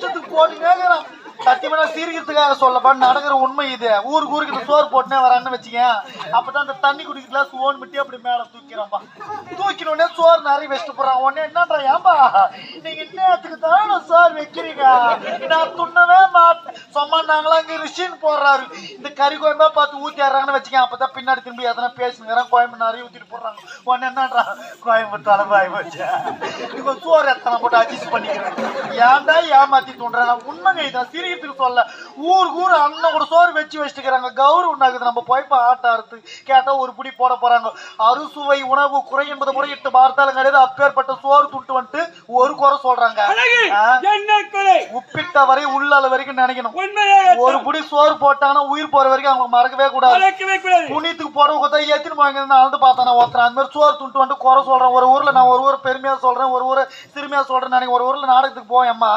இஷ்டத்துக்கு போட்டுனேங்கிறான் சத்தியமா சீர்கிறதுக்காக சொல்லப்பா நடக்கிற உண்மை இது. ஊருக்கு ஊருக்கு இந்த சோறு போட்டுனே வரான்னு வச்சுக்க அப்பதான் அந்த தண்ணி குடிக்கலாம் கிளாஸ் ஓன் மிட்டி அப்படி மேல தூக்கிறான்பா தூக்கின உடனே சோறு நிறைய வச்சுட்டு போறான் உடனே என்னன்றா ஏன்பா? நீங்க இன்னத்துக்கு தானே சோறு வைக்கிறீங்க? நான் துண்ணவே மாட்டேன். சும்மா நாங்களாம் இங்க ரிஷின் போடுறாரு. இந்த கறி கோயம்பா பார்த்து ஊத்தி ஆடுறாங்கன்னு வச்சுக்க அப்பதான் பின்னாடி திரும்பி எதனா பேசுங்கிறான். கோயம்பு நிறைய ஊத்திட்டு போடுறாங்க. உடனே என்னன்றா கோயம்புத்தால போச்சு? இப்போ சோறு எத்தனை போட்டு அட்ஜஸ்ட் பண்ணிக்கிறேன்? ஏன்டா ஏமாத்தி தோன்றாங்க உண்மைங்க இதான் சிரியத்துக்கு சொல்ல. ஊருக்கு ஊர் அண்ணன் கூட சோறு வச்சு வச்சுக்கிறாங்க கௌரவம் உண்டாகுது நம்ம போய் இப்ப ஆட்ட அறுத்து கேட்டா ஒரு புடி போட போறாங்க. அறுசுவை உணவு குறை என்பது முறை எட்டு பார்த்தாலும் கிடையாது. அப்பேற்பட்ட சோறு துட்டு வந்துட்டு ஒரு குறை சொல்றாங்க. அழகு உப்பிட்ட வரை உள்ளால வரைக்கும் நினைக்கணும். ஒரு புடி சோறு போட்டாங்கன்னா உயிர் போற வரைக்கும் அவங்க மறக்கவே கூடாது. புண்ணியத்துக்கு போற கொத்தா ஏத்தின்னு போவாங்க அளந்து பார்த்தானே ஒருத்தன் அந்த மாதிரி சோறு துண்டு வந்துட்டு குறை சொல்றேன். ஒரு ஊர்ல நான் ஒரு ஊர் பெருமையா சொல்றேன் ஒரு ஊர் சிறுமையா சொல்றேன் நினைக்கிறேன். ஒரு ஊர்ல நாடகத்துக்கு போவேன்மா